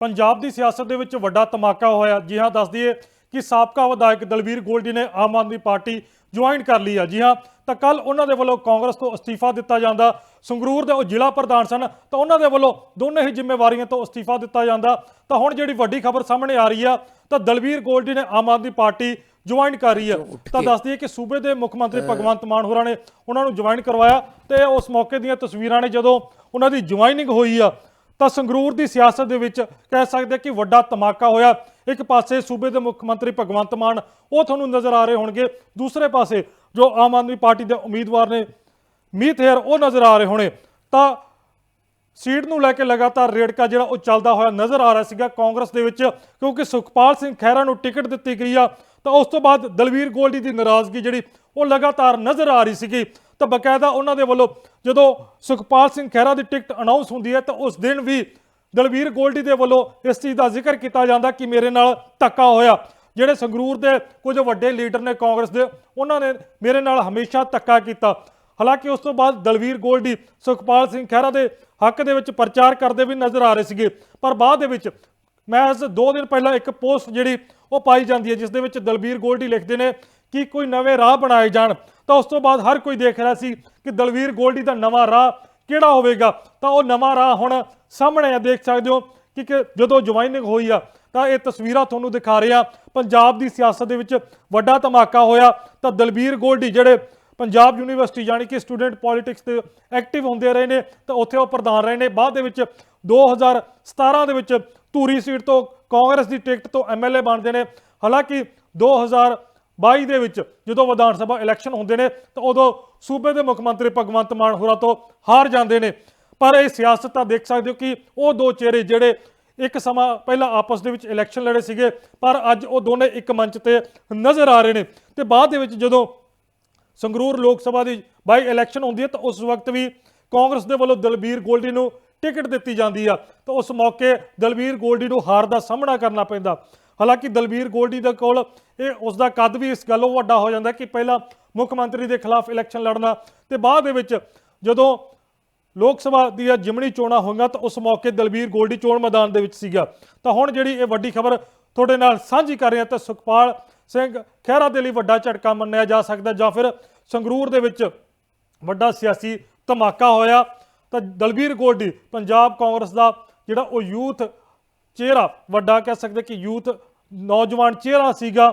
ਪੰਜਾਬ ਦੀ ਸਿਆਸਤ ਦੇ ਵਿੱਚ ਵੱਡਾ ਧਮਾਕਾ ਹੋਇਆ। ਜੀ ਹਾਂ ਦੱਸ ਦਈਏ ਕਿ ਸਾਬਕਾ ਵਿਧਾਇਕ ਦਲਵੀਰ ਗੋਲਡੀ ਨੇ ਆਮ ਆਦਮੀ ਪਾਰਟੀ ਜੁਆਇਨ ਕਰ ਲਈ ਆ। ਜੀ ਹਾਂ ਤਾਂ ਕੱਲ ਉਹਨਾਂ ਦੇ ਵੱਲੋਂ ਕਾਂਗਰਸ ਤੋਂ ਅਸਤੀਫਾ ਦਿੱਤਾ ਜਾਂਦਾ। ਸੰਗਰੂਰ ਦੇ ਉਹ ਜ਼ਿਲ੍ਹਾ ਪ੍ਰਧਾਨ ਸਨ ਤਾਂ ਉਹਨਾਂ ਦੇ ਵੱਲੋਂ ਦੋਨੇ ਹੀ ਜ਼ਿੰਮੇਵਾਰੀਆਂ ਤੋਂ ਅਸਤੀਫਾ ਦਿੱਤਾ ਜਾਂਦਾ। ਤਾਂ ਹੁਣ ਜਿਹੜੀ ਵੱਡੀ ਖਬਰ ਸਾਹਮਣੇ ਆ ਰਹੀ ਆ ਤਾਂ ਦਲਵੀਰ ਗੋਲਡੀ ਨੇ ਆਮ ਆਦਮੀ ਪਾਰਟੀ ਜੁਆਇਨ ਕਰ ਰਹੀ ਆ। ਤਾਂ ਦੱਸ ਦਈਏ ਕਿ ਸੂਬੇ ਦੇ ਮੁੱਖ ਮੰਤਰੀ ਭਗਵੰਤ ਮਾਨ ਹੋਰਾਂ ਨੇ ਉਹਨਾਂ ਨੂੰ ਜੁਆਇਨ ਕਰਵਾਇਆ ਤੇ ਉਸ ਮੌਕੇ ਦੀਆਂ ਤਸਵੀਰਾਂ ਨੇ ਜਦੋਂ ਉਹਨਾਂ ਦੀ ਜੁਆਇਨਿੰਗ ਹੋਈ ਆ ਤਾਂ ਸੰਗਰੂਰ ਦੀ ਸਿਆਸਤ ਦੇ ਵਿੱਚ ਕਹਿ ਸਕਦੇ ਕਿ ਵੱਡਾ ਧਮਾਕਾ ਹੋਇਆ। ਇੱਕ ਪਾਸੇ ਸੂਬੇ ਦੇ ਮੁੱਖ ਮੰਤਰੀ ਭਗਵੰਤ ਮਾਨ, ਉਹ ਤੁਹਾਨੂੰ ਨਜ਼ਰ ਆ ਰਹੇ ਹੋਣਗੇ। ਦੂਸਰੇ ਪਾਸੇ ਜੋ ਆਮ ਆਦਮੀ ਪਾਰਟੀ ਦੇ ਉਮੀਦਵਾਰ ਨੇ ਮੀਤ ਹੇਅਰ, ਉਹ ਨਜ਼ਰ ਆ ਰਹੇ ਹੋਣੇ। ਤਾਂ ਸੀਟ ਨੂੰ ਲੈ ਕੇ ਲਗਾਤਾਰ ਰੇੜਕਾ ਜਿਹੜਾ ਉਹ ਚੱਲਦਾ ਹੋਇਆ ਨਜ਼ਰ ਆ ਰਿਹਾ ਸੀਗਾ ਕਾਂਗਰਸ ਦੇ ਵਿੱਚ, ਕਿਉਂਕਿ ਸੁਖਪਾਲ ਸਿੰਘ ਖਹਿਰਾ ਨੂੰ ਟਿਕਟ ਦਿੱਤੀ ਗਈ ਆ। ਤਾਂ ਉਸ ਤੋਂ ਬਾਅਦ ਦਲਵੀਰ ਗੋਲਡੀ ਦੀ ਨਾਰਾਜ਼ਗੀ ਜਿਹੜੀ ਉਹ ਲਗਾਤਾਰ ਨਜ਼ਰ ਆ ਰਹੀ ਸੀਗੀ। ਤਾਂ ਬਕਾਇਦਾ ਉਹਨਾਂ ਦੇ ਵੱਲੋਂ ਜਦੋਂ ਸੁਖਪਾਲ ਸਿੰਘ ਖਹਿਰਾ ਦੀ ਟਿਕਟ ਅਨਾਉਂਸ ਹੁੰਦੀ ਹੈ ਤਾਂ ਉਸ ਦਿਨ ਵੀ ਦਲਵੀਰ ਗੋਲਡੀ ਦੇ ਵੱਲੋਂ ਇਸ ਚੀਜ਼ ਦਾ ਜ਼ਿਕਰ ਕੀਤਾ ਜਾਂਦਾ ਕਿ ਮੇਰੇ ਨਾਲ ਧੱਕਾ ਹੋਇਆ। ਜਿਹੜੇ ਸੰਗਰੂਰ ਦੇ ਕੁਝ ਵੱਡੇ ਲੀਡਰ ਨੇ ਕਾਂਗਰਸ ਦੇ, ਉਹਨਾਂ ਨੇ ਮੇਰੇ ਨਾਲ ਹਮੇਸ਼ਾ ਧੱਕਾ ਕੀਤਾ। ਹਾਲਾਂਕਿ ਉਸ ਤੋਂ ਬਾਅਦ ਦਲਵੀਰ ਗੋਲਡੀ ਸੁਖਪਾਲ ਸਿੰਘ ਖਹਿਰਾ ਦੇ ਹੱਕ ਦੇ ਵਿੱਚ ਪ੍ਰਚਾਰ ਕਰਦੇ ਵੀ ਨਜ਼ਰ ਆ ਰਹੇ ਸੀਗੇ। ਪਰ ਬਾਅਦ ਦੇ ਵਿੱਚ ਮੈਂ ਇਸ 2 ਦਿਨ ਪਹਿਲਾਂ ਇੱਕ ਪੋਸਟ ਜਿਹੜੀ ਉਹ ਪਾਈ ਜਾਂਦੀ ਹੈ, ਜਿਸ ਦੇ ਵਿੱਚ ਦਲਬੀਰ ਗੋਲਡੀ ਲਿਖਦੇ ਨੇ ਕਿ ਕੋਈ ਨਵੇਂ ਰਾਹ ਬਣਾਏ ਜਾਣ। ਤਾਂ ਉਸ ਤੋਂ ਬਾਅਦ ਹਰ ਕੋਈ ਦੇਖ ਰਿਹਾ ਸੀ ਕਿ ਦਲਵੀਰ ਗੋਲਡੀ ਦਾ ਨਵਾਂ ਰਾਹ ਕਿਹੜਾ ਹੋਵੇਗਾ। ਤਾਂ ਉਹ ਨਵਾਂ ਰਾਹ ਹੁਣ ਸਾਹਮਣੇ ਆ, ਦੇਖ ਸਕਦੇ ਹੋ ਕਿ ਕਿ ਜਦੋਂ ਜੁਆਇਨਿੰਗ ਹੋਈ ਆ, ਤਾਂ ਇਹ ਤਸਵੀਰਾਂ ਤੁਹਾਨੂੰ ਦਿਖਾ ਰਿਹਾ। ਪੰਜਾਬ ਦੀ ਸਿਆਸਤ ਦੇ ਵਿੱਚ ਵੱਡਾ ਧਮਾਕਾ ਹੋਇਆ। ਤਾਂ ਦਲਬੀਰ ਗੋਲਡੀ ਜਿਹੜੇ ਪੰਜਾਬ ਯੂਨੀਵਰਸਿਟੀ ਯਾਨੀ ਕਿ ਸਟੂਡੈਂਟ ਪੋਲਿਟਿਕਸ ਤੇ ਐਕਟਿਵ ਹੁੰਦੇ ਰਹੇ ਨੇ, ਤਾਂ ਉੱਥੇ ਉਹ ਪ੍ਰਧਾਨ ਰਹੇ ਨੇ। ਬਾਅਦ ਦੇ ਵਿੱਚ 2017 ਦੇ ਵਿੱਚ ਧੂਰੀ ਸੀਟ ਤੋਂ ਕਾਂਗਰਸ ਦੀ ਟਿਕਟ ਤੋਂ ਐਮਐਲਏ ਬਣਦੇ ਨੇ। ਹਾਲਾਂਕਿ 2022 ਦੇ ਵਿੱਚ ਜਦੋਂ ਵਿਧਾਨ ਸਭਾ ਇਲੈਕਸ਼ਨ ਹੁੰਦੇ ਨੇ ਤਾਂ ਉਦੋਂ ਸੂਬੇ ਦੇ ਮੁੱਖ ਮੰਤਰੀ ਭਗਵੰਤ ਮਾਨ ਹੋਰਾਂ ਤੋਂ ਹਾਰ ਜਾਂਦੇ ਨੇ। ਪਰ ਇਹ ਸਿਆਸਤ ਤਾਂ ਦੇਖ ਸਕਦੇ ਹੋ ਕਿ ਉਹ ਦੋ ਚਿਹਰੇ ਜਿਹੜੇ ਇੱਕ ਸਮਾਂ ਪਹਿਲਾਂ ਆਪਸ ਦੇ ਵਿੱਚ ਇਲੈਕਸ਼ਨ ਲੜੇ ਸੀਗੇ, ਪਰ ਅੱਜ ਉਹ ਦੋਨੇ ਇੱਕ ਮੰਚ ਤੇ ਨਜ਼ਰ ਆ ਰਹੇ ਨੇ। ਤੇ ਬਾਅਦ ਦੇ ਵਿੱਚ ਜਦੋਂ ਸੰਗਰੂਰ ਲੋਕ ਸਭਾ ਦੀ ਬਾਈ ਇਲੈਕਸ਼ਨ ਹੁੰਦੀ ਹੈ ਤਾਂ ਉਸ ਵਕਤ ਵੀ ਕਾਂਗਰਸ ਦੇ ਵੱਲੋਂ ਦਲਬੀਰ ਗੋਲਡੀ ਨੂੰ ਟਿਕਟ ਦਿੱਤੀ ਜਾਂਦੀ ਆ। ਤਾਂ ਉਸ ਮੌਕੇ ਦਲਬੀਰ ਗੋਲਡੀ ਨੂੰ ਹਾਰ ਦਾ ਸਾਹਮਣਾ ਕਰਨਾ ਪੈਂਦਾ। ਹਾਲਾਂਕਿ ਦਲਬੀਰ ਗੋਲਡੀ ਦੇ ਕੋਲ ਇਹ ਉਸ ਦਾ ਕੱਦ ਵੀ ਇਸ ਗੱਲੋਂ ਵੱਡਾ ਹੋ ਜਾਂਦਾ ਕਿ ਪਹਿਲਾਂ ਮੁੱਖ ਮੰਤਰੀ ਦੇ ਖਿਲਾਫ ਇਲੈਕਸ਼ਨ ਲੜਨਾ ਤੇ ਬਾਅਦ ਦੇ ਵਿੱਚ ਜਦੋਂ ਲੋਕ ਸਭਾ ਦੀਆਂ ਜਿਮਣੀ ਚੋਣਾਂ ਹੋਈਆਂ ਤਾਂ ਉਸ ਮੌਕੇ ਦਲਬੀਰ ਗੋਲਡੀ ਚੋਣ ਮੈਦਾਨ ਦੇ ਵਿੱਚ ਸੀਗਾ। ਤਾਂ ਹੁਣ ਜਿਹੜੀ ਇਹ ਵੱਡੀ ਖਬਰ ਤੁਹਾਡੇ ਨਾਲ ਸਾਂਝੀ ਕਰ ਰਿਹਾ ਤਾਂ ਸੁਖਪਾਲ ਸਿੰਘ ਖਹਿਰਾ ਦੇ ਲਈ ਵੱਡਾ ਝਟਕਾ ਮੰਨਿਆ ਜਾ ਸਕਦਾ ਜਾਂ ਫਿਰ ਸੰਗਰੂਰ ਦੇ ਵਿੱਚ ਵੱਡਾ ਸਿਆਸੀ ਧਮਾਕਾ ਹੋਇਆ ਤਾਂ ਦਲਬੀਰ ਗੋਲਡੀ, ਪੰਜਾਬ ਕਾਂਗਰਸ ਦਾ ਜਿਹੜਾ ਉਹ ਯੂਥ ਚਿਹਰਾ, ਵੱਡਾ ਕਹਿ ਸਕਦੇ ਕਿ ਯੂਥ ਨੌਜਵਾਨ ਚਿਹਰਾ ਸੀਗਾ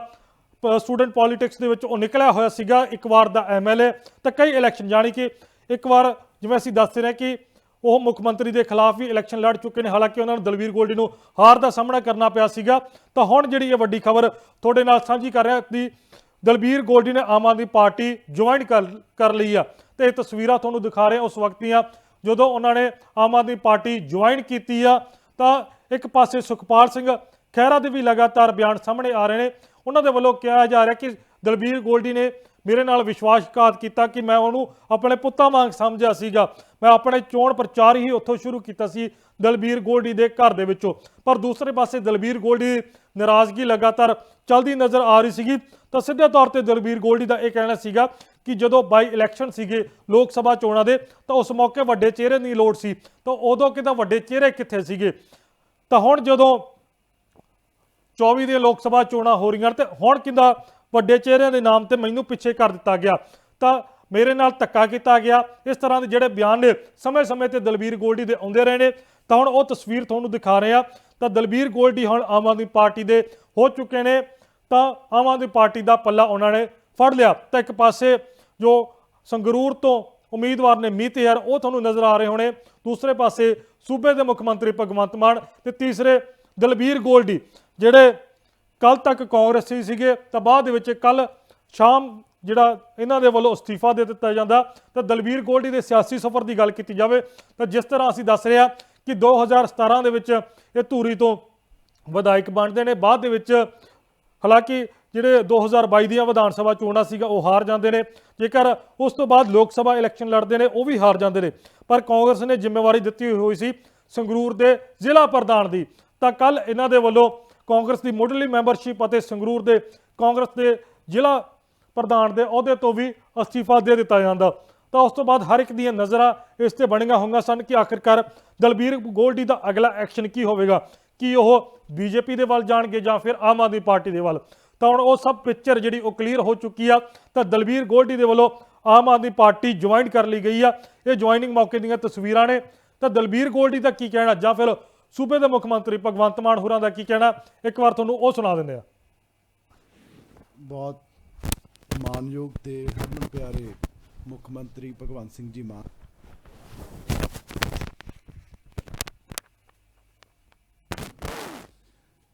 ਸਟੂਡੈਂਟ ਪੋਲਿਟਿਕਸ ਦੇ ਵਿੱਚ ਉਹ ਨਿਕਲਿਆ ਹੋਇਆ ਸੀਗਾ, ਇੱਕ ਵਾਰ ਦਾ ਐਮਐਲਏ ਤਾਂ ਕਈ ਇਲੈਕਸ਼ਨ, ਜਾਣੀ ਕਿ ਇੱਕ ਵਾਰ ਜਿਵੇਂ ਅਸੀਂ ਦੱਸਦੇ ਰਹੇ ਕਿ ਉਹ ਮੁੱਖ ਮੰਤਰੀ ਦੇ ਖਿਲਾਫ ਵੀ ਇਲੈਕਸ਼ਨ ਲੜ ਚੁੱਕੇ ਨੇ, ਹਾਲਾਂਕਿ ਉਹਨਾਂ ਨੂੰ ਦਲਵੀਰ ਗੋਲਡੀ ਨੂੰ ਹਾਰ ਦਾ ਸਾਹਮਣਾ ਕਰਨਾ ਪਿਆ ਸੀਗਾ। ਤਾਂ ਹੁਣ ਜਿਹੜੀ ਇਹ ਵੱਡੀ ਖਬਰ ਤੁਹਾਡੇ ਨਾਲ ਸਾਂਝੀ ਕਰ ਰਿਹਾ ਕਿ ਦਲਬੀਰ ਗੋਲਡੀ ਨੇ ਆਮ ਆਦਮੀ ਪਾਰਟੀ ਜੁਆਇਨ ਕਰ ਕਰ ਲਈ ਆ। ਤੇ ਇਹ ਤਸਵੀਰਾਂ ਤੁਹਾਨੂੰ ਦਿਖਾ ਰਹੇ, ਉਸ ਵਕਤ ਦੀਆਂ ਜਦੋਂ ਉਹਨਾਂ ਨੇ ਆਮ ਆਦਮੀ ਪਾਰਟੀ ਜੁਆਇਨ ਕੀਤੀ ਆ, ਤਾਂ ਇੱਕ ਪਾਸੇ ਸੁਖਪਾਲ ਸਿੰਘ ਖਹਿਰਾ ਦੇ ਵੀ ਲਗਾਤਾਰ ਬਿਆਨ ਸਾਹਮਣੇ ਆ ਰਹੇ ਨੇ। ਉਹਨਾਂ ਦੇ ਵੱਲੋਂ ਕਿਹਾ ਜਾ ਰਿਹਾ ਕਿ ਦਲਬੀਰ ਗੋਲਡੀ ਨੇ ਮੇਰੇ ਨਾਲ ਵਿਸ਼ਵਾਸਘਾਤ ਕੀਤਾ ਕਿ ਮੈਂ ਉਹਨੂੰ ਆਪਣੇ ਪੁੱਤਾਂ ਵਾਂਗ ਸਮਝਿਆ ਸੀਗਾ। ਮੈਂ ਆਪਣੇ ਚੋਣ ਪ੍ਰਚਾਰ ਹੀ ਉੱਥੋਂ ਸ਼ੁਰੂ ਕੀਤਾ ਸੀ ਦਲਬੀਰ ਗੋਲਡੀ ਦੇ ਘਰ ਦੇ ਵਿੱਚੋਂ। ਪਰ ਦੂਸਰੇ ਪਾਸੇ ਦਲਬੀਰ ਗੋਲਡੀ ਦੀ ਨਾਰਾਜ਼ਗੀ ਲਗਾਤਾਰ ਚਲਦੀ ਨਜ਼ਰ ਆ ਰਹੀ ਸੀਗੀ। ਤਾਂ ਸਿੱਧੇ ਤੌਰ ਤੇ ਦਲਬੀਰ ਗੋਲਡੀ ਦਾ ਇਹ ਕਹਿਣਾ ਸੀਗਾ ਕਿ ਜਦੋਂ ਬਾਈ ਇਲੈਕਸ਼ਨ ਸੀਗੇ ਲੋਕ ਸਭਾ ਚੋਣਾਂ ਦੇ, ਤਾਂ ਉਸ ਮੌਕੇ ਵੱਡੇ ਚਿਹਰੇ ਦੀ ਲੋੜ ਸੀ। ਤਾਂ ਉਦੋਂ ਕਿਤਾ ਵੱਡੇ ਚਿਹਰੇ ਕਿੱਥੇ ਸੀਗੇ? ਤਾਂ ਹੁਣ ਜਦੋਂ 24 ਦੀਆਂ ਲੋਕ ਸਭਾ ਚੋਣਾਂ ਹੋ ਰਹੀਆਂ ਤੇ ਹੁਣ ਕਿੰਦਾ ਵੱਡੇ ਚਿਹਰਿਆਂ ਦੇ ਨਾਮ ਤੇ ਮੈਨੂੰ ਪਿੱਛੇ ਕਰ ਦਿੱਤਾ ਗਿਆ। ਤਾਂ ਮੇਰੇ ਨਾਲ ਧੱਕਾ ਕੀਤਾ ਗਿਆ। ਇਸ ਤਰ੍ਹਾਂ ਦੇ ਜਿਹੜੇ ਬਿਆਨ ਨੇ, ਸਮੇਂ-ਸਮੇਂ ਤੇ ਦਲਬੀਰ ਗੋਲਡੀ ਦੇ ਆਉਂਦੇ ਰਹੇ ਨੇ। ਤਾਂ ਹੁਣ ਉਹ ਤਸਵੀਰ ਤੁਹਾਨੂੰ ਦਿਖਾ ਰਹੇ ਆ ਤਾਂ ਦਲਬੀਰ ਗੋਲਡੀ ਹੁਣ ਆਮ ਆਦਮੀ ਪਾਰਟੀ ਦੇ ਹੋ ਚੁੱਕੇ ਨੇ। ਤਾਂ ਆਮ ਆਦਮੀ ਪਾਰਟੀ ਦਾ ਪੱਲਾ ਉਹਨਾਂ ਨੇ ਫੜ ਲਿਆ। ਤਾਂ ਇੱਕ ਪਾਸੇ ਜੋ ਸੰਗਰੂਰ ਤੋਂ ਉਮੀਦਵਾਰ ਨੇ ਮੀਤ ਯਾਰ ਉਹ ਤੁਹਾਨੂੰ ਨਜ਼ਰ ਆ ਰਹੇ ਹੋਣੇ। ਦੂਸਰੇ ਪਾਸੇ ਸੂਬੇ ਦੇ ਮੁੱਖ ਮੰਤਰੀ ਭਗਵੰਤ ਮਾਨ ਤੇ ਤੀਸਰੇ ਦਲਬੀਰ ਗੋਲਡੀ। ਜਿਹੜੇ ਕੱਲ ਤੱਕ ਕਾਂਗਰਸੀ ਸੀਗੇ, ਤਾਂ ਬਾਅਦ ਦੇ ਵਿੱਚ ਕੱਲ ਸ਼ਾਮ ਜਿਹੜਾ ਇਹਨਾਂ ਦੇ ਵੱਲੋਂ ਅਸਤੀਫਾ ਦੇ ਦਿੱਤਾ ਜਾਂਦਾ, ਤਾਂ ਦਲਬੀਰ ਗੋਲਡੀ ਦੇ ਸਿਆਸੀ ਸਫ਼ਰ ਦੀ ਗੱਲ ਕੀਤੀ ਜਾਵੇ, ਤਾਂ ਜਿਸ ਤਰ੍ਹਾਂ ਅਸੀਂ ਦੱਸ ਰਹੇ ਹਾਂ ਕਿ 2017 ਦੇ ਵਿੱਚ ਇਹ ਧੂਰੀ ਤੋਂ ਵਿਧਾਇਕ ਬਣਦੇ ਨੇ, ਬਾਅਦ ਦੇ ਵਿੱਚ ਹਾਲਾਂਕਿ ਜਿਹੜੇ 2022 ਦੀਆਂ ਵਿਧਾਨ ਸਭਾ ਚੋਣਾਂ ਸੀਗਾ, ਉਹ ਹਾਰ ਜਾਂਦੇ ਨੇ, ਜੇਕਰ ਉਸ ਤੋਂ ਬਾਅਦ ਲੋਕ ਸਭਾ ਇਲੈਕਸ਼ਨ ਲੜਦੇ ਨੇ, ਉਹ ਵੀ ਹਾਰ ਜਾਂਦੇ ਨੇ, ਪਰ ਕਾਂਗਰਸ ਨੇ ਜ਼ਿੰਮੇਵਾਰੀ ਦਿੱਤੀ ਹੋਈ ਸੀ ਸੰਗਰੂਰ ਦੇ ਜ਼ਿਲ੍ਹਾ ਪ੍ਰਧਾਨ ਦੀ, ਤਾਂ ਕੱਲ ਇਹਨਾਂ ਦੇ ਵੱਲੋਂ ਕਾਂਗਰਸ ਦੀ ਮੁੱਢਲੀ ਮੈਂਬਰਸ਼ਿਪ ਅਤੇ ਸੰਗਰੂਰ ਦੇ ਕਾਂਗਰਸ ਦੇ ਜ਼ਿਲ੍ਹਾ ਪ੍ਰਧਾਨ ਦੇ ਅਹੁਦੇ ਤੋਂ ਵੀ ਅਸਤੀਫਾ ਦੇ ਦਿੱਤਾ ਜਾਂਦਾ। ਤਾਂ ਉਸ ਤੋਂ ਬਾਅਦ ਹਰ ਇੱਕ ਦੀਆਂ ਨਜ਼ਰਾਂ ਇਸ ਤੇ ਬਣੀਆਂ ਹੋਈਆਂ ਸਨ ਕਿ ਆਖਿਰਕਾਰ ਦਲਬੀਰ ਗੋਲਡੀ ਦਾ ਅਗਲਾ ਐਕਸ਼ਨ ਕੀ ਹੋਵੇਗਾ? ਕਿ ਉਹ ਬੀਜੇਪੀ ਦੇ ਵੱਲ ਜਾਣਗੇ ਜਾਂ ਫਿਰ ਆਮ ਆਦਮੀ ਪਾਰਟੀ ਦੇ ਵੱਲ? ਤਾਂ ਹੁਣ ਉਹ ਸਭ ਪਿਕਚਰ ਜਿਹੜੀ ਉਹ ਕਲੀਅਰ ਹੋ ਚੁੱਕੀ ਆ, ਤਾਂ ਦਲਬੀਰ ਗੋਲਡੀ ਦੇ ਵੱਲੋਂ ਆਮ ਆਦਮੀ ਪਾਰਟੀ ਜੁਆਇਨ ਕਰ ਲਈ ਗਈ ਆ। ਇਹ ਜੁਆਇਨਿੰਗ ਮੌਕੇ ਦੀਆਂ ਤਸਵੀਰਾਂ ਨੇ। ਤਾਂ ਦਲਬੀਰ ਗੋਲਡੀ ਦਾ ਕੀ ਕਹਿਣਾ? ਜਾਂ ਫਿਰ ਸੂਬੇ ਦੇ ਮੁੱਖ ਮੰਤਰੀ ਭਗਵੰਤ ਮਾਨ ਹੋਰਾਂ ਦਾ ਕੀ ਕਹਿਣਾ? ਇੱਕ ਵਾਰ ਤੁਹਾਨੂੰ ਉਹ ਸੁਣਾ ਦਿੰਦੇ ਆ। ਬਹੁਤ ਮਾਨਯੋਗ ਤੇ ਹਰਮਨ ਪਿਆਰੇ ਮੁੱਖ ਮੰਤਰੀ ਭਗਵੰਤ ਸਿੰਘ ਜੀ ਮਾਨ।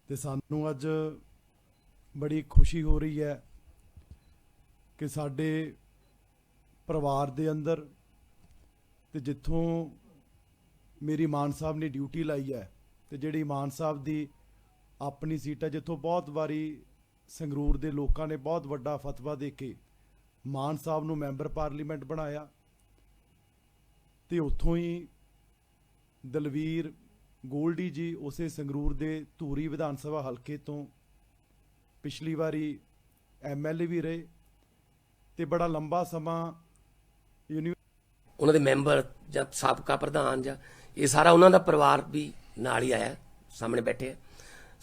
ਤੇ ਸਾਨੂੰ ਅੱਜ ਬੜੀ ਖੁਸ਼ੀ ਹੋ ਰਹੀ ਹੈ ਕਿ ਸਾਡੇ ਪਰਿਵਾਰ ਦੇ ਅੰਦਰ ਤੇ ਜਿੱਥੋਂ ਮੇਰੀ ਮਾਨ ਸਾਹਿਬ ਨੇ ਡਿਊਟੀ ਲਾਈ ਹੈ ਤੇ ਜਿਹੜੀ ਮਾਨ ਸਾਹਿਬ ਦੀ ਆਪਣੀ ਸੀਟ ਹੈ, ਜਿੱਥੋਂ ਬਹੁਤ ਵਾਰੀ ਸੰਗਰੂਰ ਦੇ ਲੋਕਾਂ ਨੇ ਬਹੁਤ ਵੱਡਾ ਫਤਵਾ ਦੇ ਕੇ ਮਾਨ ਸਾਹਿਬ ਨੂੰ ਮੈਂਬਰ ਪਾਰਲੀਮੈਂਟ ਬਣਾਇਆ ਤੇ ਉੱਥੋਂ ਹੀ ਦਲਵੀਰ ਗੋਲਡੀ ਜੀ ਉਸੇ ਸੰਗਰੂਰ ਦੇ ਧੂਰੀ ਵਿਧਾਨ ਸਭਾ ਹਲਕੇ ਤੋਂ ਪਿਛਲੀ ਵਾਰੀ ਐਮਐਲਏ ਵੀ ਰਹੇ ਤੇ ਬੜਾ ਲੰਬਾ ਸਮਾਂ ਯੂਨੀ ਉਹਨਾਂ ਦੇ ਮੈਂਬਰ ਜਾਂ ਸਾਬਕਾ ਪ੍ਰਧਾਨ ਜਾਂ ਇਹ ਸਾਰਾ ਉਹਨਾਂ ਦਾ ਪਰਿਵਾਰ ਵੀ ਨਾਲ ਹੀ ਆਇਆ, ਸਾਹਮਣੇ ਬੈਠੇ ਹੈ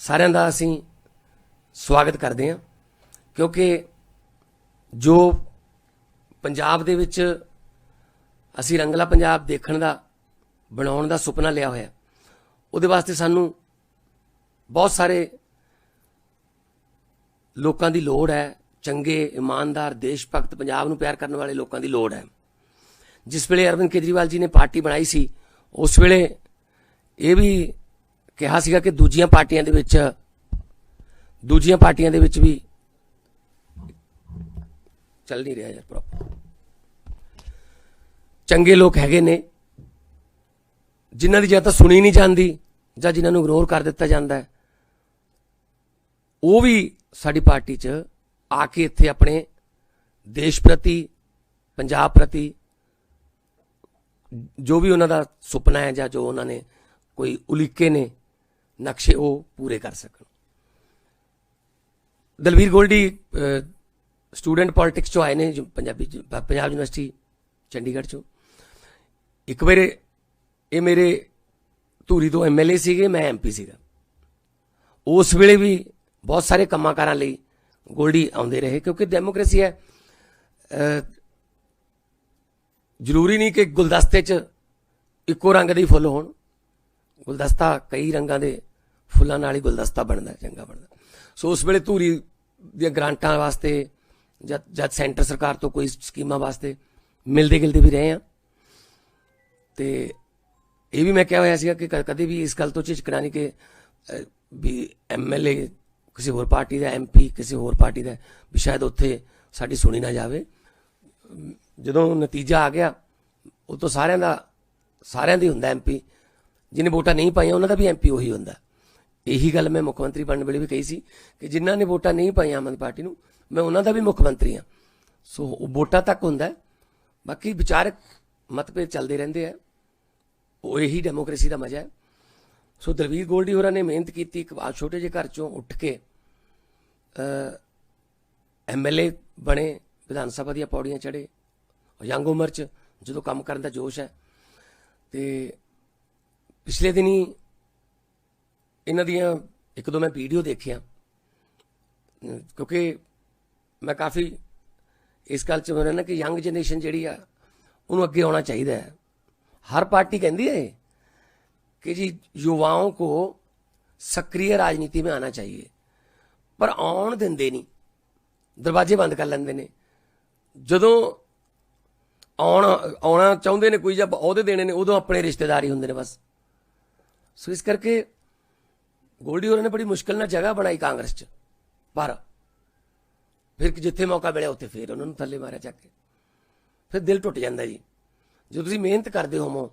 ਸਾਰਿਆਂ ਦਾ ਅਸੀਂ ਸਵਾਗਤ ਕਰਦੇ ਹਾਂ, ਕਿਉਂਕਿ ਜੋ ਪੰਜਾਬ ਦੇ ਵਿੱਚ ਅਸੀਂ ਰੰਗਲਾ ਪੰਜਾਬ ਦੇਖਣ ਦਾ, ਬਣਾਉਣ ਦਾ ਸੁਪਨਾ ਲਿਆ ਹੋਇਆ, ਉਹਦੇ ਵਾਸਤੇ ਸਾਨੂੰ ਬਹੁਤ ਸਾਰੇ ਲੋਕਾਂ ਦੀ ਲੋੜ ਹੈ, ਚੰਗੇ, ਇਮਾਨਦਾਰ ਦੇਸ਼ ਭਗਤ ਪੰਜਾਬ ਨੂੰ ਪਿਆਰ ਕਰਨ ਵਾਲੇ ਲੋਕਾਂ ਦੀ ਲੋੜ ਹੈ। ਜਿਸ ਵੇਲੇ ਅਰਵਿੰਦ ਕੇਜਰੀਵਾਲ ਜੀ ਨੇ ਪਾਰਟੀ ਬਣਾਈ ਸੀ ਉਸ ਵੇਲੇ ਇਹ ਵੀ ਕਿਹਾ ਸੀਗਾ ਕਿ ਦੂਜੀਆਂ ਪਾਰਟੀਆਂ ਦੇ ਵਿੱਚ, ਦੂਜੀਆਂ ਪਾਰਟੀਆਂ ਦੇ ਵਿੱਚ ਵੀ ਚੱਲ ਨਹੀਂ ਰਿਹਾ ਯਾਰ ਪ੍ਰੋਪਰ ਚੰਗੇ ਲੋਕ ਹੈਗੇ ਨੇ, ਜਿਨ੍ਹਾਂ ਦੀ ਜਾਂ ਤਾਂ ਸੁਣੀ ਨਹੀਂ ਜਾਂਦੀ ਜਾਂ ਜਿਨ੍ਹਾਂ ਨੂੰ ਇਗਨੋਰ ਕਰ ਦਿੱਤਾ ਜਾਂਦਾ ਹੈ। ਉਹ ਵੀ ਸਾਡੀ ਪਾਰਟੀ 'ਚ ਆ ਕੇ ਇੱਥੇ ਆਪਣੇ ਦੇਸ਼ ਪ੍ਰਤੀ, ਪੰਜਾਬ ਪ੍ਰਤੀ ਜੋ ਵੀ ਉਹਨਾਂ ਦਾ ਸੁਪਨਾ ਹੈ ਜਾਂ ਜੋ ਉਹਨਾਂ ਨੇ ਕੋਈ ਉਲੀਕੇ ਨੇ, ਨਕਸ਼ੇ ਉਹ ਪੂਰੇ ਕਰ ਸਕਣ। ਦਲਵੀਰ ਗੋਲਡੀ ਸਟੂਡੈਂਟ ਪੋਲਿਟਿਕਸ ਚੋਂ ਆਏ ਨੇ, ਜੋ, ਪੰਜਾਬੀ ਪੰਜਾਬ ਯੂਨੀਵਰਸਿਟੀ, ਚੰਡੀਗੜ੍ਹ ਚੋਂ। ਇੱਕ ਵੇਰੇ ਇਹ ਮੇਰੇ ਧੂਰੀ ਤੋਂ ਐਮਐਲਏ ਸੀਗੇ, ਮੈਂ ਐਮਪੀ ਸੀਗਾ। ਉਸ ਵੇਲੇ ਵੀ ਬਹੁਤ ਸਾਰੇ ਕੰਮਾਂ ਕਾਰਾਂ ਲਈ ਗੋਲਡੀ ਆਉਂਦੇ ਰਹੇ, ਕਿਉਂਕਿ ਡੈਮੋਕ੍ਰੇਸੀ ਹੈ ਜ਼ਰੂਰੀ ਨਹੀਂ ਕਿ ਗੁਲਦਸਤੇ 'ਚ ਇੱਕੋ ਰੰਗ ਦੇ ਫੁੱਲ ਹੋਣ। ਗੁਲਦਸਤਾ ਕਈ ਰੰਗਾਂ ਦੇ ਫੁੱਲਾਂ ਨਾਲ ਹੀ ਗੁਲਦਸਤਾ ਬਣਦਾ ਚੰਗਾ ਬਣਦਾ। ਸੋ ਉਸ ਵੇਲੇ ਧੂਰੀ ਦੀਆਂ ਗ੍ਰਾਂਟਾਂ ਵਾਸਤੇ ਜਦ ਜਦ ਸੈਂਟਰ ਸਰਕਾਰ ਤੋਂ ਕੋਈ ਸਕੀਮਾਂ ਵਾਸਤੇ ਮਿਲਦੇ ਗਿਲਦੇ ਵੀ ਰਹੇ ਆ ਤੇ ਇਹ ਵੀ ਮੈਂ ਕਿਹਾ ਹੋਇਆ ਸੀਗਾ ਕਿ ਕ- ਕਦੇ ਵੀ ਇਸ ਗੱਲ ਤੋਂ ਝਿਜਕਣਾ ਨਹੀਂ ਕਿ ਅਹ, ਵੀ ਐਮਐਲਏ ਕਿਸੇ ਹੋਰ ਪਾਰਟੀ ਦਾ ਐਮਪੀ ਕਿਸੇ ਹੋਰ ਪਾਰਟੀ ਦਾ ਵੀ ਸ਼ਾਇਦ ਉੱਥੇ ਸਾਡੀ ਸੁਣੀ ਨਾ ਜਾਵੇ। ਜਦੋਂ ਨਤੀਜਾ ਆ ਗਿਆ, ਉਹ ਤੋਂ ਸਾਰਿਆਂ ਦਾ, ਸਾਰਿਆਂ ਦੀ ਹੁੰਦਾ ਐਮਪੀ ਜਿਹਨੇ ਵੋਟਾਂ ਨਹੀਂ ਪਾਈਆਂ, ਉਹਨਾਂ ਦਾ ਵੀ ਐਮਪੀ ਉਹੀ ਹੁੰਦਾ। ਇਹੀ ਗੱਲ ਮੈਂ ਮੁੱਖ ਮੰਤਰੀ ਬਣਨ ਵੇਲੇ ਵੀ ਕਹੀ ਸੀ ਕਿ ਜਿਨ੍ਹਾਂ ਨੇ ਵੋਟਾਂ ਨਹੀਂ ਪਾਈਆਂ ਆਮ ਆਦਮੀ ਪਾਰਟੀ ਨੂੰ, ਮੈਂ ਉਹਨਾਂ ਦਾ ਵੀ ਮੁੱਖ ਮੰਤਰੀ ਹਾਂ। ਸੋ ਉਹ ਵੋਟਾਂ ਤੱਕ ਹੁੰਦਾ ਬਾਕੀ ਵਿਚਾਰਕ ਮਤਭੇਦ ਚੱਲਦੇ ਰਹਿੰਦੇ ਆ। ਉਹ ਇਹੀ ਡੈਮੋਕ੍ਰੇਸੀ ਦਾ ਮਜ਼ਾ ਹੈ। ਸੋ ਦਲਵੀਰ ਗੋਲਡੀ ਹੋਰਾਂ ਨੇ ਮਿਹਨਤ ਕੀਤੀ ਇੱਕ ਛੋਟੇ ਜਿਹੇ ਘਰ ਚੋਂ ਉੱਠ ਕੇ ਐਮਐਲਏ ਬਣੇ। ਵਿਧਾਨ ਸਭਾ ਦੀਆਂ ਪੌੜੀਆਂ ਚੜੇ ਯੰਗ ਉਮਰ ਚ ਜਦੋਂ ਕੰਮ ਕਰਨ ਦਾ ਜੋਸ਼ ਹੈ ਤੇ ਪਿਛਲੇ ਦਿਨੀ ਇਹਨਾਂ ਦੀਆਂ ਇੱਕ ਦੋ ਮੈਂ ਵੀਡੀਓ ਦੇਖਿਆ ਅਮ ਕਿਉਂਕਿ ਮੈਂ ਕਾਫੀ ਇਸ ਗੱਲ ਚ ਮੈਂ ਨਾ ਕਿ ਯੰਗ ਜਨਰੇਸ਼ਨ ਜਿਹੜੀ ਆ ਉਹਨੂੰ ਅੱਗੇ ਆਉਣਾ ਚਾਹੀਦਾ ਹੈ हर पार्टी कहती है कि जी युवाओं को सक्रिय राजनीति में आना चाहिए ਪਰ ਆਉਣ ਦਿੰਦੇ ਨਹੀਂ ਦਰਵਾਜ਼ੇ ਬੰਦ ਕਰ ਲੈਂਦੇ ਨੇ ਜਦੋਂ ਆਉਣ, ਆਉਣਾ ਚਾਹੁੰਦੇ ਨੇ ਕੋਈ ਜਾਂ ਅਹੁਦੇ ਦੇਣੇ ਨੇ, ਉਦੋਂ ਆਪਣੇ ਰਿਸ਼ਤੇਦਾਰ ਹੀ ਹੁੰਦੇ ਨੇ ਬਸ। ਸੋ ਇਸ ਕਰਕੇ ਗੋਲਡੀ ਹੋਰਾਂ ਨੇ ਬੜੀ ਮੁਸ਼ਕਲ ਨਾਲ ਜਗ੍ਹਾ ਬਣਾਈ ਕਾਂਗਰਸ 'ਚ ਪਰ ਫਿਰ ਜਿੱਥੇ ਮੌਕਾ ਮਿਲਿਆ, ਉੱਥੇ ਫਿਰ ਉਹਨਾਂ ਨੂੰ ਥੱਲੇ ਮਾਰਿਆ ਚੱਕ ਕੇ। ਫਿਰ ਦਿਲ ਟੁੱਟ ਜਾਂਦਾ ਜੀ। ਜਦੋਂ ਤੁਸੀਂ ਮਿਹਨਤ ਕਰਦੇ ਹੋਵੋ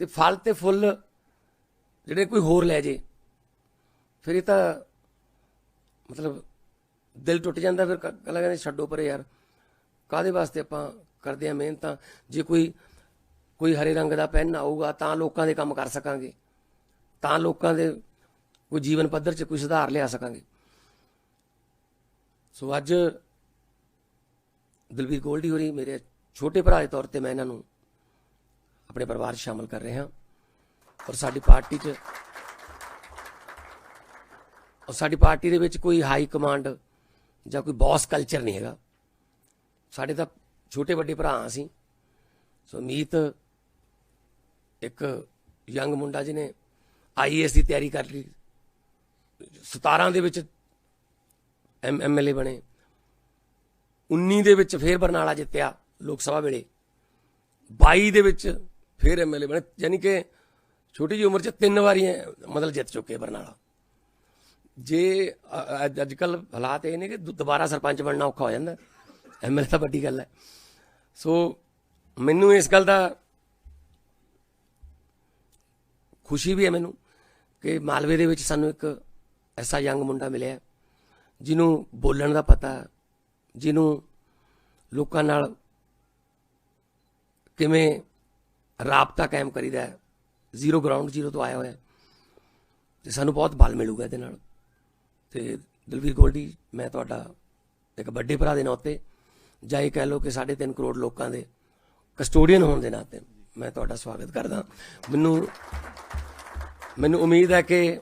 ਤੇ ਫਲ ਤੇ ਫੁੱਲ ਜਿਹੜੇ ਕੋਈ ਹੋਰ ਲੈ ਜੇ, ਫਿਰ ਇਹ ਤਾਂ ਮਤਲਬ ਦਿਲ ਟੁੱਟ ਜਾਂਦਾ, ਫਿਰ ਕਹਿੰਦਾ ਕਹਿੰਦੇ ਛੱਡੋ ਪਰੇ ਯਾਰ। ਕਾਦੇ ਵਾਸਤੇ ਆਪਾਂ ਕਰਦੇ ਆ ਮਿਹਨਤਾਂ? ਜੇ ਕੋਈ ਕੋਈ ਹਰੇ ਰੰਗ ਦਾ ਪੈਨ ਆਊਗਾ, ਤਾਂ ਲੋਕਾਂ ਦੇ ਕੰਮ ਕਰ ਸਕਾਂਗੇ। ਤਾਂ ਲੋਕਾਂ ਦੇ ਕੋਈ ਜੀਵਨ ਪੱਧਰ 'ਚ ਕੋਈ ਸੁਧਾਰ ਲਿਆ ਸਕਾਂਗੇ। ਸੋ ਅੱਜ ਦਲਵੀਰ ਗੋਲਡੀ ਹੋਰੀ ਮੇਰੇ ਛੋਟੇ ਭਰਾ ਦੇ ਤੌਰ ਤੇ ਮੈਂ ਇਹਨਾਂ ਨੂੰ ਆਪਣੇ ਪਰਿਵਾਰ 'ਚ ਸ਼ਾਮਲ ਕਰ ਰਿਹਾ ਔਰ ਸਾਡੀ ਪਾਰਟੀ 'ਚ, ਔਰ ਸਾਡੀ ਪਾਰਟੀ ਦੇ ਵਿੱਚ ਕੋਈ ਹਾਈ ਕਮਾਂਡ ਜਾਂ ਕੋਈ ਬੌਸ ਕਲਚਰ ਨਹੀਂ ਹੈਗਾ। ਸਾਡੇ ਤਾਂ ਛੋਟੇ ਵੱਡੇ ਭਰਾ ਅਸੀਂ ਸੋ ਮੀਤ ਇੱਕ ਯੰਗ ਮੁੰਡਾ ਜਿਹਨੇ ਆਈਏਐਸ ਦੀ ਤਿਆਰੀ ਕਰ ਲਈ। 17 ਦੇ ਵਿੱਚ ਐਮ ਐਮਐਲਏ ਬਣੇ। 19 ਦੇ ਵਿੱਚ ਫੇਰ ਬਰਨਾਲਾ ਜਿੱਤਿਆ ਲੋਕ ਸਭਾ ਵੇਲੇ। 22 ਦੇ ਵਿੱਚ ਫੇਰ ਐਮਐਲਏ ਬਣੇ। ਯਾਨੀ ਕਿ ਛੋਟੀ ਜਿਹੀ ਉਮਰ 'ਚ ਤਿੰਨ ਵਾਰੀ ਮਤਲਬ ਜਿੱਤ ਚੁੱਕੇ ਬਰਨਾਲਾ। ਜੇ ਅੱਜ ਕੱਲ ਹਾਲਾਤ ਇਹ ਨੇ ਕਿ ਦੁ- ਦੁਬਾਰਾ ਸਰਪੰਚ ਬਣਨਾ ਔਖਾ ਹੋ ਜਾਂਦਾ। ਐਮਐਲਏ ਤਾਂ ਵੱਡੀ ਗੱਲ ਹੈ ਸੋ ਮੈਨੂੰ ਇਸ ਗੱਲ ਦਾ ਖੁਸ਼ੀ ਵੀ ਹੈ ਮੈਨੂੰ ਕਿ ਮਾਲਵੇ ਦੇ ਵਿੱਚ ਸਾਨੂੰ ਇੱਕ ਐਸਾ ਯੰਗ ਮੁੰਡਾ ਮਿਲਿਆ, ਜਿਹਨੂੰ ਬੋਲਣ ਦਾ ਪਤਾ, ਜਿਹਨੂੰ ਲੋਕਾਂ ਨਾਲ ਕਿਵੇਂ ਰਾਬਤਾ ਕਾਇਮ ਕਰੀਦਾ ਹੈ, ਜ਼ੀਰੋ ਗਰਾਊਂਡ, ਜ਼ੀਰੋ ਤੋਂ ਆਇਆ ਹੋਇਆ ਹੈ। ਤੇ ਸਾਨੂੰ ਬਹੁਤ ਬਲ ਮਿਲੂਗਾ ਇਹਦੇ ਨਾਲ ਤੇ ਦਲਵੀਰ ਗੋਲਡੀ, ਮੈਂ ਤੁਹਾਡਾ ਇੱਕ ਵੱਡੇ ਭਰਾ ਦੇ ਨਾਤੇ ਜਾਂ ਇਹ ਕਹਿ ਲਓ ਕਿ 3.5 ਕਰੋੜ ਲੋਕਾਂ ਦੇ ਕਸਟੋਡੀਅਨ ਹੋਣ ਦੇ ਨਾਤੇ ਮੈਂ ਤੁਹਾਡਾ ਸਵਾਗਤ ਕਰਦਾ। ਮੈਨੂੰ ਮੈਨੂੰ ਉਮੀਦ ਹੈ ਕਿ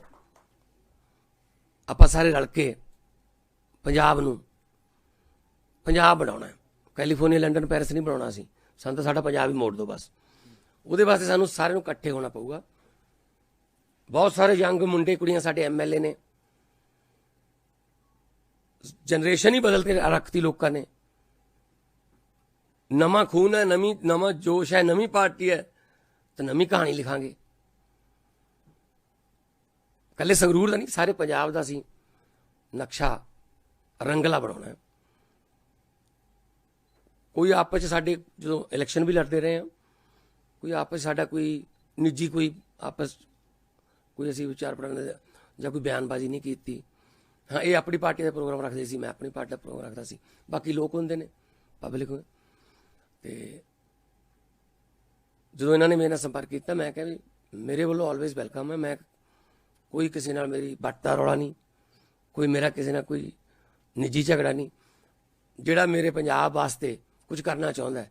ਆਪਾਂ ਸਾਰੇ ਰਲ ਕੇ ਪੰਜਾਬ ਨੂੰ, ਪੰਜਾਬ ਬਣਾਉਣਾ ਹੈ। ਕੈਲੀਫੋਰਨੀਆ, ਲੰਡਨ, ਪੈਰਿਸ ਨਹੀਂ ਬਣਾਉਣਾ ਸੀ। ਸਾਨੂੰ ਤਾਂ ਸਾਡਾ ਪੰਜਾਬ ਹੀ ਮੋੜ ਦਿਓ ਬਸ। ਉਹਦੇ ਵਾਸਤੇ ਸਾਨੂੰ ਸਾਰਿਆਂ ਨੂੰ ਇਕੱਠੇ ਹੋਣਾ ਪਊਗਾ। ਬਹੁਤ ਸਾਰੇ ਯੰਗ ਮੁੰਡੇ, ਕੁੜੀਆਂ ਸਾਡੇ ਐਮਐਲਏ ਨੇ। ਜਨਰੇਸ਼ਨ ਹੀ ਬਦਲ ਕੇ ਰੱਖਤੀ ਲੋਕਾਂ ਨੇ। ਨਵਾਂ ਖੂਨ ਹੈ, ਨਵੀਂ, ਨਵਾਂ ਜੋਸ਼ ਹੈ, ਨਵੀਂ ਪਾਰਟੀ ਹੈ, ਤਾਂ ਨਵੀਂ ਕਹਾਣੀ ਲਿਖਾਂਗੇ। ਕੱਲੇ ਸੰਗਰੂਰ ਦਾ ਨਹੀਂ, ਸਾਰੇ ਪੰਜਾਬ ਦਾ ਸੀ ਨਕਸ਼ਾ ਰੰਗਲਾ ਬਣਾਉਣਾ ਕੋਈ ਆਪਸ ਚ ਸਾਡੇ, ਜਦੋਂ ਇਲੈਕਸ਼ਨ ਵੀ ਲੜਦੇ ਰਹੇ ਆ ਕੋਈ ਆਪਸ 'ਚ ਸਾਡਾ ਕੋਈ ਨਿੱਜੀ ਕੋਈ ਆਪਸ, ਕੋਈ ਅਸੀਂ ਵਿਚਾਰ ਪ੍ਰਣ ਜਾਂ ਕੋਈ ਬਿਆਨਬਾਜ਼ੀ ਨਹੀਂ ਕੀਤੀ। ਹਾਂ, ਇਹ ਆਪਣੀ ਪਾਰਟੀ ਦਾ ਪ੍ਰੋਗਰਾਮ ਰੱਖਦੇ ਸੀ, ਮੈਂ ਆਪਣੀ ਪਾਰਟੀ ਦਾ ਪ੍ਰੋਗਰਾਮ ਰੱਖਦਾ ਸੀ। ਬਾਕੀ ਲੋਕ ਹੁੰਦੇ ਨੇ, ਪਬਲਿਕ ਤੇ ਜਦੋਂ ਇਹਨਾਂ ਨੇ ਮੇਰੇ ਨਾਲ ਸੰਪਰਕ ਕੀਤਾ, ਮੈਂ ਕਿਹਾ ਵੀ ਮੇਰੇ ਵੱਲੋਂ ਆਲਵੇਜ਼ ਵੈਲਕਮ ਹੈ। ਮੈਂ ਕੋਈ ਕਿਸੇ ਨਾਲ ਮੇਰੀ ਬੱਟਾ ਰੌਲਾ ਨਹੀਂ, ਕੋਈ ਮੇਰਾ ਕਿਸੇ ਨਾਲ ਕੋਈ ਨਿੱਜੀ ਝਗੜਾ ਨਹੀਂ। ਜਿਹੜਾ ਮੇਰੇ ਪੰਜਾਬ ਵਾਸਤੇ ਕੁਝ ਕਰਨਾ ਚਾਹੁੰਦਾ ਹੈ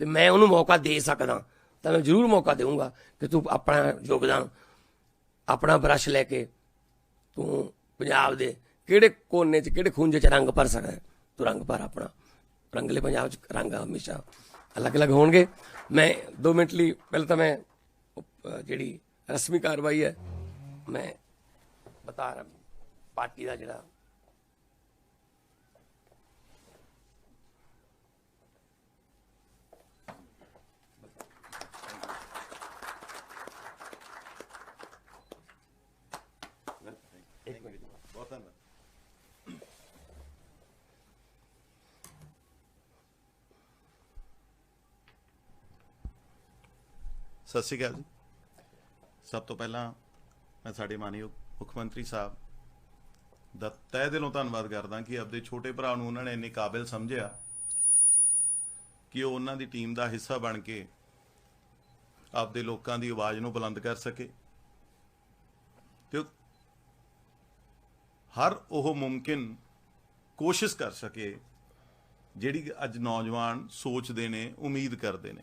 ਤੇ ਮੈਂ ਉਹਨੂੰ ਮੌਕਾ ਦੇ ਸਕਦਾ, ਤਾਂ ਮੈਂ ਜ਼ਰੂਰ ਮੌਕਾ ਦੇਵਾਂਗਾ ਕਿ ਤੂੰ ਆਪਣਾ ਯੋਗਦਾਨ, ਆਪਣਾ ਬਰਸ਼ ਲੈ ਕੇ ਤੂੰ ਪੰਜਾਬ ਦੇ ਕਿਹੜੇ ਕੋਨੇ 'ਚ, ਕਿਹੜੇ ਖੂੰਜੇ 'ਚ ਰੰਗ ਭਰ ਸਕਦਾ ਤੂੰ ਰੰਗ ਭਰ ਆਪਣਾ। ਰੰਗਲੇ ਪੰਜਾਬ 'ਚ ਰੰਗ ਹਮੇਸ਼ਾ ਅਲੱਗ-ਅਲੱਗ ਹੋਣਗੇ। ਮੈਂ 2 ਮਿੰਟ ਲਈ ਪਹਿਲਾਂ ਤਾਂ ਮੈਂ ਜਿਹੜੀ ਰਸਮੀ ਕਾਰਵਾਈ ਹੈ, ਮੈਂ ਬਤਾ ਰਹਾ, ਪਾਰਟੀ ਦਾ ਜਿਹੜਾ ਬਹੁਤ ਧੰਨਵਾਦ ਸਤਿ ਸ਼੍ਰੀ ਅਕਾਲ ਜੀ। ਸਭ ਤੋਂ ਪਹਿਲਾਂ ਮੈਂ ਸਾਡੇ ਮਾਨਯੋਗ ਮੁੱਖ ਮੰਤਰੀ ਸਾਹਿਬ ਦਾ ਤਹਿ ਦਿਲੋਂ ਧੰਨਵਾਦ ਕਰਦਾ ਕਿ ਆਪਦੇ ਛੋਟੇ ਭਰਾ ਨੂੰ ਉਹਨਾਂ ਨੇ ਇੰਨੇ ਕਾਬਿਲ ਸਮਝਿਆ ਕਿ ਉਹ ਉਹਨਾਂ ਦੀ ਟੀਮ ਦਾ ਹਿੱਸਾ ਬਣ ਕੇ ਆਪਦੇ ਲੋਕਾਂ ਦੀ ਆਵਾਜ਼ ਨੂੰ ਬੁਲੰਦ ਕਰ ਸਕੇ। ਤੇ ਹਰ ਉਹ ਮੁਮਕਿਨ ਕੋਸ਼ਿਸ਼ ਕਰ ਸਕੇ ਜਿਹੜੀ ਅੱਜ ਨੌਜਵਾਨ ਸੋਚਦੇ ਨੇ, ਉਮੀਦ ਕਰਦੇ ਨੇ।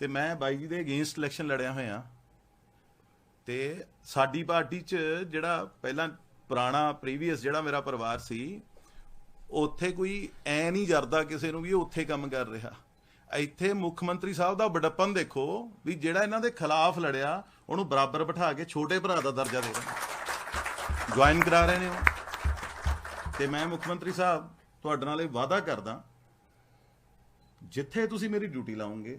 ਤੇ ਮੈਂ ਬਾਈ ਜੀ ਦੇ ਅਗੇਂਸਟ ਇਲੈਕਸ਼ਨ ਲੜਿਆ ਹੋਇਆ ਤੇ ਸਾਡੀ ਪਾਰਟੀ 'ਚ ਜਿਹੜਾ ਪਹਿਲਾਂ ਪੁਰਾਣਾ ਪ੍ਰੀਵੀਅਸ ਜਿਹੜਾ ਮੇਰਾ ਪਰਿਵਾਰ ਸੀ, ਉੱਥੇ ਕੋਈ ਐ ਨਹੀਂ ਜਰਦਾ ਕਿਸੇ ਨੂੰ ਵੀ ਇਹ ਉੱਥੇ ਕੰਮ ਕਰ ਰਿਹਾ। ਇੱਥੇ ਮੁੱਖ ਮੰਤਰੀ ਸਾਹਿਬ ਦਾ ਬੜਪਨ ਦੇਖੋ ਵੀ ਜਿਹੜਾ ਇਹਨਾਂ ਦੇ ਖਿਲਾਫ ਲੜਿਆ, ਉਹਨੂੰ ਬਰਾਬਰ ਬਿਠਾ ਕੇ ਛੋਟੇ ਭਰਾ ਦਾ ਦਰਜਾ ਦੇ ਰਹੇ ਜੁਆਇਨ ਕਰਾ ਰਹੇ ਨੇ ਉਹ। ਤੇ ਮੈਂ ਮੁੱਖ ਮੰਤਰੀ ਸਾਹਿਬ, ਤੁਹਾਡੇ ਨਾਲ ਇਹ ਵਾਅਦਾ ਕਰਦਾ, ਜਿੱਥੇ ਤੁਸੀਂ ਮੇਰੀ ਡਿਊਟੀ ਲਾਉਂਗੇ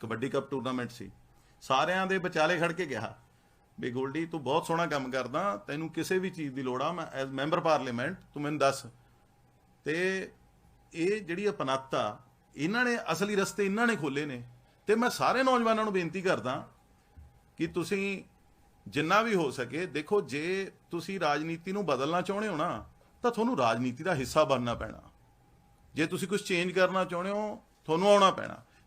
ਕਬੱਡੀ ਕੱਪ ਟੂਰਨਾਮੈਂਟ ਸੀ। ਸਾਰਿਆਂ ਦੇ ਵਿਚਾਲੇ ਖੜ ਕੇ ਕਿਹਾ ਵੀ ਗੋਲਡੀ, ਤੂੰ ਬਹੁਤ ਸੋਹਣਾ ਕੰਮ ਕਰਦਾ, ਤੈਨੂੰ ਕਿਸੇ ਵੀ ਚੀਜ਼ ਦੀ ਲੋੜ ਆ, ਮੈਂ ਐਜ਼ ਮੈਂਬਰ ਪਾਰਲੀਮੈਂਟ ਤੂੰ ਮੈਨੂੰ ਦੱਸ। ਤੇ ਇਹ ਜਿਹੜੀ ਅਪਨੱਤਾ, ਇਹਨਾਂ ਨੇ ਅਸਲੀ ਰਸਤੇ ਇਹਨਾਂ ਨੇ ਖੋਲੇ ਨੇ। ਤੇ ਮੈਂ ਸਾਰੇ ਨੌਜਵਾਨਾਂ ਨੂੰ ਬੇਨਤੀ ਕਰਦਾ ਕਿ ਤੁਸੀਂ ਜਿੰਨਾ ਵੀ ਹੋ ਸਕੇ, ਦੇਖੋ ਜੇ ਤੁਸੀਂ ਰਾਜਨੀਤੀ ਨੂੰ ਬਦਲਣਾ ਚਾਹੁੰਦੇ ਹੋ ਨਾ, ਤਾਂ ਤੁਹਾਨੂੰ ਰਾਜਨੀਤੀ ਦਾ ਹਿੱਸਾ ਬਣਨਾ ਪੈਣਾ। ਜੇ ਤੁਸੀਂ ਕੁਝ ਚੇਂਜ ਕਰਨਾ ਚਾਹੁੰਦੇ ਹੋ, ਤੁਹਾਨੂੰ ਆਉਣਾ ਪੈਣਾ।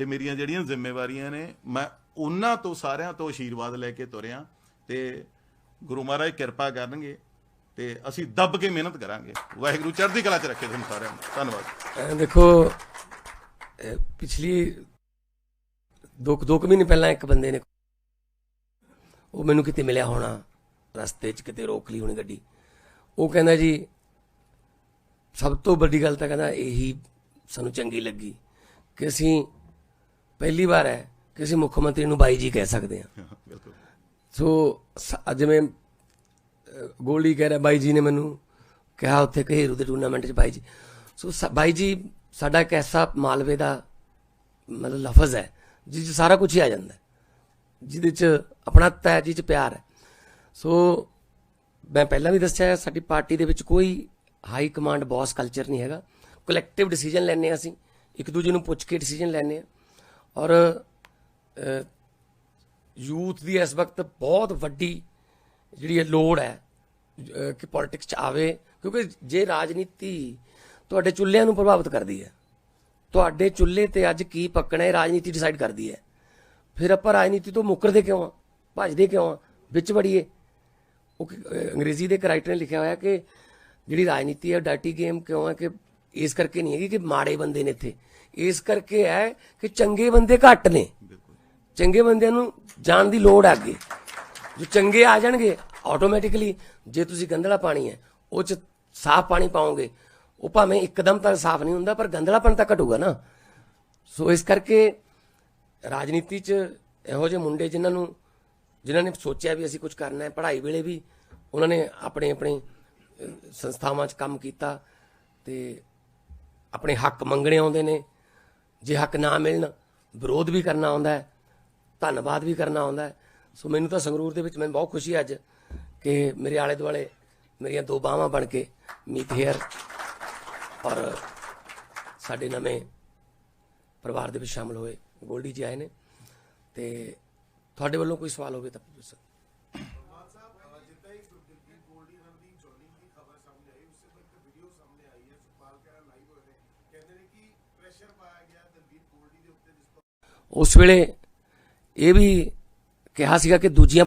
ਤੇ ਮੇਰੀਆਂ ਜਿਹੜੀਆਂ ਜ਼ਿੰਮੇਵਾਰੀਆਂ ਨੇ, ਮੈਂ ਉਹਨਾਂ ਤੋਂ ਸਾਰਿਆਂ ਤੋਂ ਆਸ਼ੀਰਵਾਦ ਲੈ ਕੇ ਤੁਰਿਆ ਤੇ ਗੁਰੂ ਮਹਾਰਾਜ ਕਿਰਪਾ ਕਰਨਗੇ ਤੇ ਅਸੀਂ ਦੱਬ ਕੇ ਮਿਹਨਤ ਕਰਾਂਗੇ। ਵਾਹਿਗੁਰੂ ਚੜ੍ਹਦੀ ਕਲਾ 'ਚ ਰੱਖੇ ਤੁਹਾਨੂੰ ਸਾਰਿਆਂ ਨੂੰ। ਧੰਨਵਾਦ। ਦੇਖੋ ਪਿਛਲੀ ਦੋ ਦੋ ਕੁ ਮਹੀਨੇ ਪਹਿਲਾਂ ਇੱਕ ਬੰਦੇ ਨੇ ਉਹ ਮੈਨੂੰ ਕਿਤੇ ਮਿਲਿਆ ਹੋਣਾ, ਰਸਤੇ 'ਚ ਕਿਤੇ ਰੋਕ ਲਈ ਹੋਣੀ ਗੱਡੀ। ਉਹ ਕਹਿੰਦਾ ਜੀ, ਸਭ ਤੋਂ ਵੱਡੀ ਗੱਲ ਤਾਂ ਕਹਿੰਦਾ ਇਹੀ ਸਾਨੂੰ ਚੰਗੀ ਲੱਗੀ ਕਿ ਅਸੀਂ ਪਹਿਲੀ ਵਾਰ ਹੈ ਕਿ ਅਸੀਂ ਮੁੱਖ ਮੰਤਰੀ ਨੂੰ ਬਾਈ ਜੀ ਕਹਿ ਸਕਦੇ ਹਾਂ। ਬਿਲਕੁਲ। ਸੋ ਅਹ, ਗੋਲਡੀ ਕਹਿ ਰਿਹਾ ਬਾਈ ਜੀ ਨੇ ਮੈਨੂੰ ਕਿਹਾ ਉੱਥੇ ਘੇਰੂ ਦੇ ਟੂਰਨਾਮੈਂਟ 'ਚ ਬਾਈ ਜੀ। ਸੋ ਬਾਈ ਜੀ ਸਾਡਾ ਇੱਕ ਐਸਾ ਮਾਲਵੇ ਦਾ ਮਤਲਬ ਲਫ਼ਜ਼ ਹੈ ਜਿਸ 'ਚ ਸਾਰਾ ਕੁਝ ਹੀ ਆ ਜਾਂਦਾ ਜਿਹਦੇ 'ਚ ਆਪਣਾ ਹੈ ਜਿਹ 'ਚ ਪਿਆਰ ਹੈ। ਸੋ ਮੈਂ ਪਹਿਲਾਂ ਵੀ ਦੱਸਿਆ ਸਾਡੀ ਪਾਰਟੀ ਦੇ ਵਿੱਚ ਕੋਈ ਹਾਈ ਕਮਾਂਡ ਬੌਸ ਕਲਚਰ ਨਹੀਂ ਹੈਗਾ। ਕਲੈਕਟਿਵ ਡਿਸੀਜਨ ਲੈਣੇ ਹਾਂ ਅਸੀਂ ਇੱਕ ਦੂਜੇ ਨੂੰ ਪੁੱਛ ਕੇ ਡਿਸੀਜਨ ਲੈਣੇ ਆ ਔਰ ਯੂਥ ਦੀ ਇਸ ਵਕਤ ਬਹੁਤ ਵੱਡੀ ਜਿਹੜੀ ਇਹ ਲੋੜ ਹੈ ਕਿ ਪੋਲਿਟਿਕਸ ਚ ਆਵੇ, ਕਿਉਂਕਿ ਜੇ ਰਾਜਨੀਤੀ ਤੁਹਾਡੇ ਚੁੱਲ੍ਹਿਆਂ ਨੂੰ ਪ੍ਰਭਾਵਿਤ ਕਰਦੀ ਹੈ, ਤੁਹਾਡੇ ਚੁੱਲ੍ਹੇ ਤੇ ਅੱਜ ਕੀ ਪੱਕਣਾ ਹੈ, ਰਾਜਨੀਤੀ ਡਿਸਾਈਡ ਕਰਦੀ ਹੈ। ਫਿਰ ਆਪਾਂ ਰਾਜਨੀਤੀ ਤੋਂ ਮੁੱਕਰਦੇ ਕਿਉਂ ਆ? ਭੱਜਦੇ ਕਿਉਂ ਆ? ਵਿੱਚ ਵੜੀਏ। ਉਹ ਅੰਗਰੇਜ਼ੀ ਦੇ ਇੱਕ ਰਾਈਟਰ ਨੇ ਲਿਖਿਆ ਹੋਇਆ ਕਿ ਜਿਹੜੀ ਰਾਜਨੀਤੀ ਹੈ ਡਾਟੀ ਗੇਮ ਕਿਉਂ ਹੈ ਕਿ ਇਸ ਕਰਕੇ ਨਹੀਂ ਹੈਗੀ ਕਿ ਮਾੜੇ ਬੰਦੇ ਨੇ ਇੱਥੇ ਇਸ ਕਰਕੇ ਹੈ ਕਿ ਚੰਗੇ ਬੰਦੇ ਘੱਟ ਨੇ। ਚੰਗੇ ਬੰਦਿਆਂ ਨੂੰ ਜਾਣ ਦੀ ਲੋੜ ਹੈ ਅੱਗੇ। ਜੋ ਚੰਗੇ ਆ ਜਾਣਗੇ ਆਟੋਮੈਟਿਕਲੀ ਜੇ ਤੁਸੀਂ ਗੰਧਲਾ ਪਾਣੀ ਹੈ, ਉਹ ਚ ਸਾਫ਼ ਪਾਣੀ ਪਾਓਗੇ, ਉਹ ਭਾਵੇਂ ਇੱਕਦਮ ਤਾਂ ਸਾਫ਼ ਨਹੀਂ ਹੁੰਦਾ, ਪਰ ਗੰਦਲਾਪਣ ਤਾਂ ਘਟੂਗਾ ਨਾ। ਸੋ ਇਸ ਕਰਕੇ ਰਾਜਨੀਤੀ 'ਚ ਇਹੋ ਜਿਹੇ ਮੁੰਡੇ ਜਿਨ੍ਹਾਂ ਨੂੰ, ਜਿਨ੍ਹਾਂ ਨੇ ਸੋਚਿਆ ਵੀ ਅਸੀਂ ਕੁਝ ਕਰਨਾ ਹੈ, ਪੜ੍ਹਾਈ ਵੇਲੇ ਵੀ ਉਹਨਾਂ ਨੇ ਆਪਣੇ ਆਪਣੇ ਸੰਸਥਾਵਾਂ 'ਚ ਕੰਮ ਕੀਤਾ ਤੇ ਆਪਣੇ ਹੱਕ ਮੰਗਣੇ ਆਉਂਦੇ ਨੇ। ਜੇ ਹੱਕ ਨਾ ਮਿਲਣ, ਵਿਰੋਧ ਵੀ ਕਰਨਾ ਆਉਂਦਾ ਹੈ, ਧੰਨਵਾਦ ਵੀ ਕਰਨਾ ਆਉਂਦਾ ਹੈ। ਸੋ ਮੈਨੂੰ ਤਾਂ ਸੰਗਰੂਰ ਦੇ ਵਿੱਚ ਮੈਨੂੰ ਬਹੁਤ ਖੁਸ਼ੀ ਹੈ ਅੱਜ ਕਿ ਮੇਰੇ ਆਲੇ ਦੁਆਲੇ ਮੇਰੀਆਂ ਦੋ ਬਾਹਾਂ ਬਣ ਕੇ ਮੀਤ ਹੇਅਰ ਔਰ ਸਾਡੇ ਨਵੇਂ ਪਰਿਵਾਰ ਦੇ ਵਿੱਚ ਸ਼ਾਮਲ ਹੋਏ ਗੋਲਡੀ ਜੀ ਆਏ ਨੇ ਤੇ ਤੁਹਾਡੇ ਵੱਲੋਂ ਕੋਈ ਸਵਾਲ ਹੋਵੇ ਤਾਂ ਪੁੱਛ। ਸਕਦੇ ਉਸ ਵੇਲੇ ਇਹ ਵੀ ਕਿਹਾ ਸੀਗਾ ਕਿ ਦੂਜੀਆਂ